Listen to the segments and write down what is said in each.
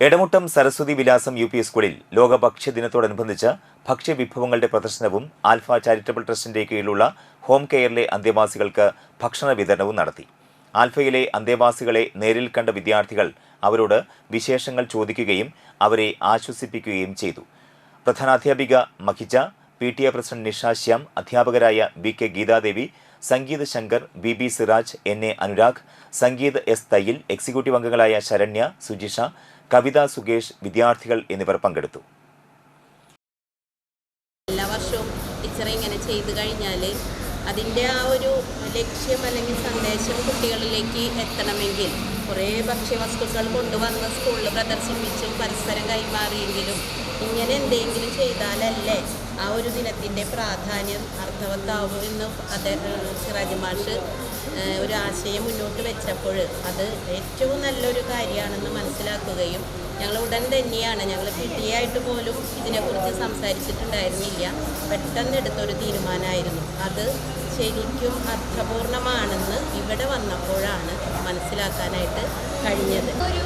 എടമുട്ടം സരസ്വതി വിലാസം U P സ്കൂളിൽ ലോക ഭക്ഷ്യ ദിനത്തോടനുബന്ധിച്ച് ഭക്ഷ്യവിഭവങ്ങളുടെ പ്രദർശനവും ആൽഫ ചാരിറ്റബിൾ ട്രസ്റ്റിന്റെ കീഴിലുള്ള ഹോം കെയറിലെ അന്തേവാസികൾക്ക് ഭക്ഷണ വിതരണവും നടത്തി. ആൽഫയിലെ അന്തേവാസികളെ നേരിൽ കണ്ട വിദ്യാർത്ഥികൾ അവരോട് വിശേഷങ്ങൾ ചോദിക്കുകയും അവരെ ആശ്വസിപ്പിക്കുകയും ചെയ്തു. പ്രധാനാധ്യാപിക Mahija P T A president Nishashyam അധ്യാപകരായ B K Geethadevi Sangeeth Shankar B B Siraj N A Anurag Sangeeth S Thayyil executive അംഗങ്ങളായ ശരണ്യ സുജിഷ കവിത സുകേഷ് വിദ്യാർത്ഥികൾ എന്നിവർ പങ്കെടുത്തു. എല്ലാ വർഷവും ടീച്ചറെ ഇങ്ങനെ ചെയ്തു കഴിഞ്ഞാൽ അതിന്റെ ആ ഒരു ലക്ഷ്യം അല്ലെങ്കിൽ സന്ദേശം കുട്ടികളിലേക്ക് എത്തണമെങ്കിൽ കുറേ ഭക്ഷ്യവസ്തുക്കൾ കൊണ്ടുവന്ന് സ്കൂളിൽ പ്രദർശിപ്പിച്ചും പരസ്പരം കൈമാറിയെങ്കിലും ഇങ്ങനെ എന്തെങ്കിലും ചെയ്താലല്ലേ ആ ഒരു ദിനത്തിന്റെ പ്രാധാന്യം അർത്ഥവത്താവും എന്ന് അദ്ദേഹം സിറാജ് മാഷ് ഒരു ആശയം മുന്നോട്ട് വെച്ചപ്പോൾ അത് ഏറ്റവും നല്ലൊരു കാര്യമാണെന്ന് മനസ്സിലാക്കുകയും ഞങ്ങൾ ഉടൻ തന്നെയാണ് ഞങ്ങൾ കിട്ടിയായിട്ട് പോലും ഇതിനെക്കുറിച്ച് സംസാരിച്ചിട്ടുണ്ടായിരുന്നില്ല. പെട്ടെന്ന് എടുത്തൊരു തീരുമാനമായിരുന്നു. അത് ശരിക്കും അർത്ഥപൂർണമാണെന്ന് ഇവിടെ വന്നപ്പോഴാണ് മനസ്സിലാക്കാനായിട്ട് കഴിഞ്ഞത്. ഒരു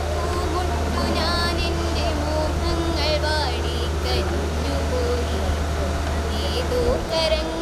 करेंगे